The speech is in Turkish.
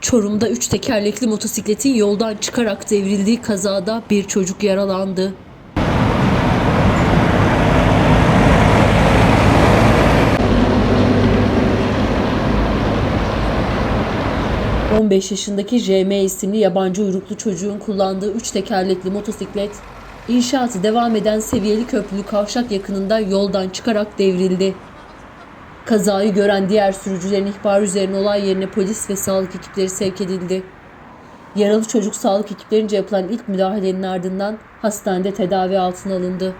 Çorum'da üç tekerlekli motosikletin yoldan çıkarak devrildiği kazada bir çocuk yaralandı. ...15 yaşındaki JM isimli yabancı uyruklu çocuğun kullandığı üç tekerlekli motosiklet... ...inşaatı devam eden seviyeli köprülü kavşak yakınında yoldan çıkarak devrildi. Kazayı gören diğer sürücülerin ihbarı üzerine olay yerine polis ve sağlık ekipleri sevk edildi. Yaralı çocuk sağlık ekiplerince yapılan ilk müdahalenin ardından hastanede tedavi altına alındı.